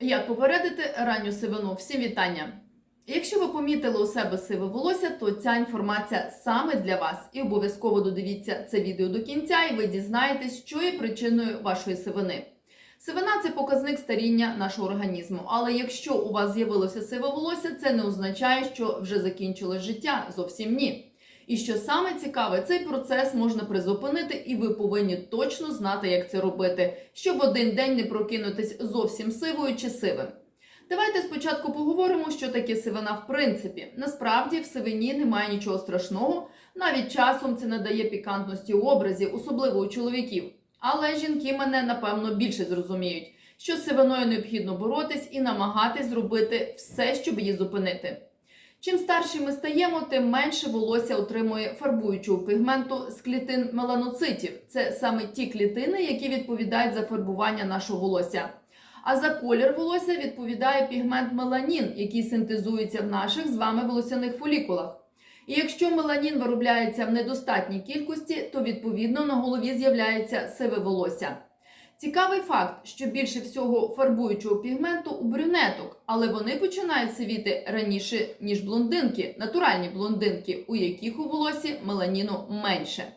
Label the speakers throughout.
Speaker 1: Як попередити ранню сивину? Всім вітання! Якщо ви помітили у себе сиве волосся, то ця інформація саме для вас. І обов'язково додивіться це відео до кінця, і ви дізнаєтесь, що є причиною вашої сивини. Сивина це показник старіння нашого організму. Але якщо у вас з'явилося сиве волосся, це не означає, що вже закінчилось життя. Зовсім ні. І що саме цікаве, цей процес можна призупинити, і ви повинні точно знати, як це робити, щоб один день не прокинутись зовсім сивою чи сивим. Давайте спочатку поговоримо, що таке сивина в принципі. Насправді в сивині немає нічого страшного, навіть часом це надає пікантності у образі, особливо у чоловіків. Але жінки мене напевно більше зрозуміють, що з сивиною необхідно боротись і намагатись зробити все, щоб її зупинити. Чим старші ми стаємо, тим менше волосся отримує фарбуючого пігменту з клітин меланоцитів. Це саме ті клітини, які відповідають за фарбування нашого волосся. А за колір волосся відповідає пігмент меланін, який синтезується в наших з вами волосяних фолікулах. І якщо меланін виробляється в недостатній кількості, то відповідно на голові з'являється сиве волосся. Цікавий факт, що більше всього фарбуючого пігменту у брюнеток, але вони починають сивіти раніше, ніж блондинки, натуральні блондинки, у яких у волосі меланіну менше.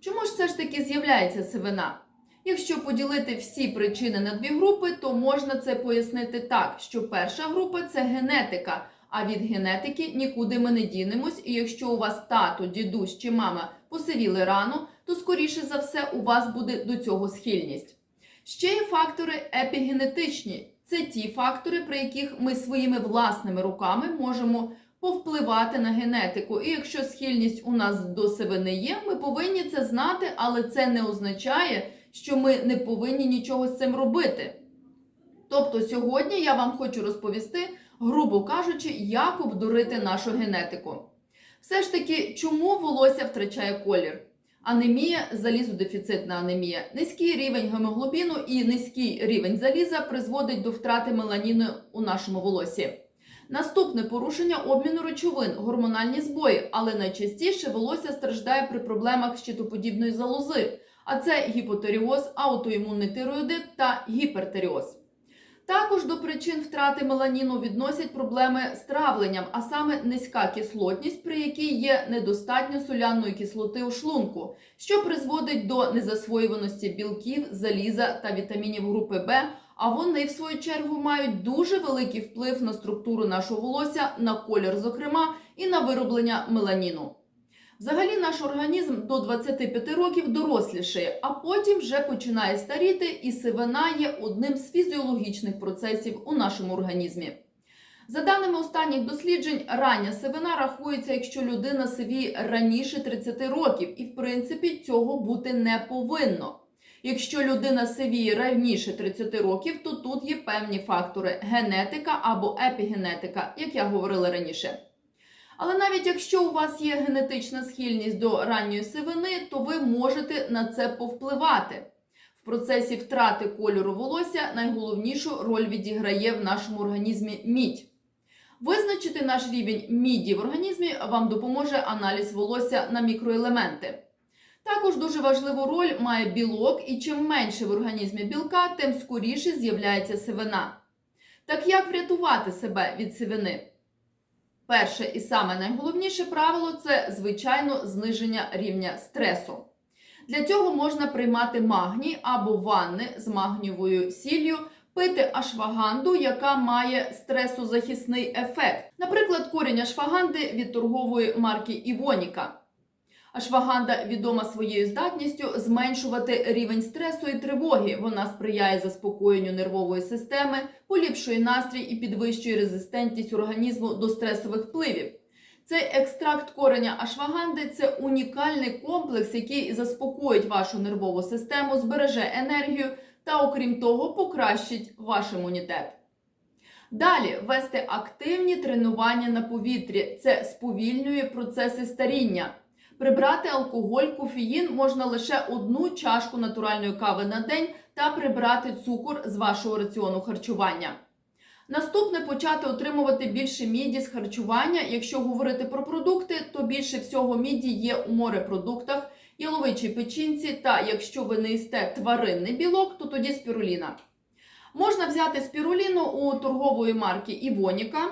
Speaker 1: Чому ж все ж таки з'являється сивина? Якщо поділити всі причини на дві групи, то можна це пояснити так, що перша група це генетика, а від генетики нікуди ми не дінемось, і якщо у вас тато, дідусь чи мама посивіли рано, то скоріше за все у вас буде до цього схильність. Ще є фактори епігенетичні. Це ті фактори, при яких ми своїми власними руками можемо повпливати на генетику. І якщо схильність у нас до сивини є, ми повинні це знати, але це не означає, що ми не повинні нічого з цим робити. Тобто сьогодні я вам хочу розповісти, грубо кажучи, як обдурити нашу генетику. Все ж таки, чому волосся втрачає колір? Анемія, залізодефіцитна анемія, низький рівень гемоглобіну і низький рівень заліза призводить до втрати меланіну у нашому волосі. Наступне порушення обміну речовин, гормональні збої, але найчастіше волосся страждає при проблемах щитоподібної залози, а це гіпотеріоз, аутоімунний тироїдит та гіпертеріоз. Також до причин втрати меланіну відносять проблеми з травленням, а саме низька кислотність, при якій є недостатньо соляної кислоти у шлунку, що призводить до незасвоюваності білків, заліза та вітамінів групи Б. А вони, в свою чергу, мають дуже великий вплив на структуру нашого волосся, на колір, зокрема, і на вироблення меланіну. Взагалі, наш організм до 25 років дорослішає, а потім вже починає старіти, і сивина є одним з фізіологічних процесів у нашому організмі. За даними останніх досліджень, рання сивина рахується, якщо людина сивіє раніше 30 років, і в принципі цього бути не повинно. Якщо людина сивіє раніше 30 років, то тут є певні фактори генетика або епігенетика, як я говорила раніше. Але навіть якщо у вас є генетична схильність до ранньої сивини, то ви можете на це повпливати. В процесі втрати кольору волосся найголовнішу роль відіграє в нашому організмі мідь. Визначити наш рівень міді в організмі вам допоможе аналіз волосся на мікроелементи. Також дуже важливу роль має білок, і чим менше в організмі білка, тим скоріше з'являється сивина. Так як врятувати себе від сивини? Перше і саме найголовніше правило це звичайно зниження рівня стресу. Для цього можна приймати магній або ванни з магнієвою сіллю, пити ашваганду, яка має стресозахисний ефект. Наприклад, корінь ашваганди від торгової марки Івоніка. Ашваганда відома своєю здатністю зменшувати рівень стресу і тривоги. Вона сприяє заспокоєнню нервової системи, поліпшує настрій і підвищує резистентність організму до стресових впливів. Цей екстракт кореня ашваганди це унікальний комплекс, який заспокоїть вашу нервову систему, збереже енергію та, окрім того, покращить ваш імунітет. Далі вести активні тренування на повітрі. Це сповільнює процеси старіння. Прибрати алкоголь, кофеїн можна лише одну чашку натуральної кави на день та прибрати цукор з вашого раціону харчування. Наступне почати отримувати більше міді з харчування. Якщо говорити про продукти, то більше всього міді є у морепродуктах, яловичій печінці, та якщо ви не їсте тваринний білок, то тоді спіруліна. Можна взяти спіруліну у торгової марки Івоніка.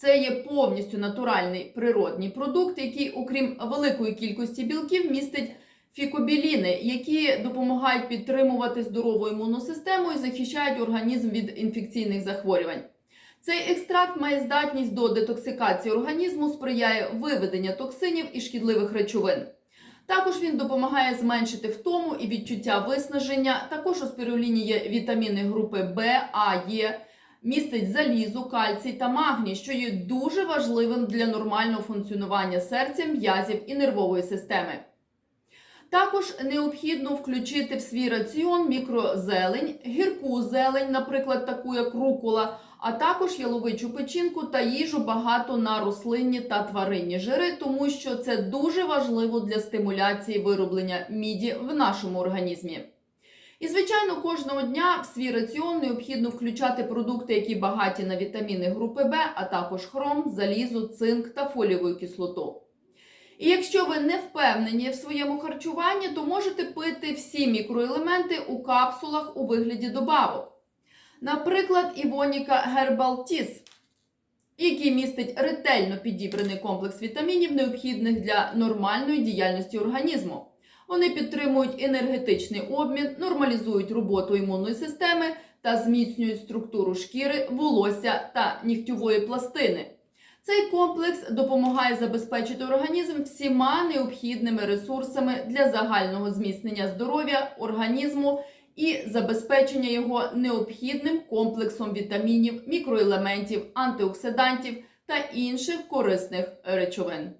Speaker 1: Це є повністю натуральний природний продукт, який, окрім великої кількості білків, містить фікобіліни, які допомагають підтримувати здорову імунну систему і захищають організм від інфекційних захворювань. Цей екстракт має здатність до детоксикації організму, сприяє виведенню токсинів і шкідливих речовин. Також він допомагає зменшити втому і відчуття виснаження. Також у спіруліні є вітаміни групи В, А, Е, містить залізу, кальцій та магній, що є дуже важливим для нормального функціонування серця, м'язів і нервової системи. Також необхідно включити в свій раціон мікрозелень, гірку зелень, наприклад, таку як рукола, а також яловичу печінку та їжу багато на рослинні та тваринні жири, тому що це дуже важливо для стимуляції вироблення міді в нашому організмі. І, звичайно, кожного дня в свій раціон необхідно включати продукти, які багаті на вітаміни групи В, а також хром, залізу, цинк та фолієву кислоту. І якщо ви не впевнені в своєму харчуванні, то можете пити всі мікроелементи у капсулах у вигляді добавок. Наприклад, Івоніка Herbal Tis, який містить ретельно підібраний комплекс вітамінів, необхідних для нормальної діяльності організму. Вони підтримують енергетичний обмін, нормалізують роботу імунної системи та зміцнюють структуру шкіри, волосся та нігтєвої пластини. Цей комплекс допомагає забезпечити організм всіма необхідними ресурсами для загального зміцнення здоров'я організму і забезпечення його необхідним комплексом вітамінів, мікроелементів, антиоксидантів та інших корисних речовин.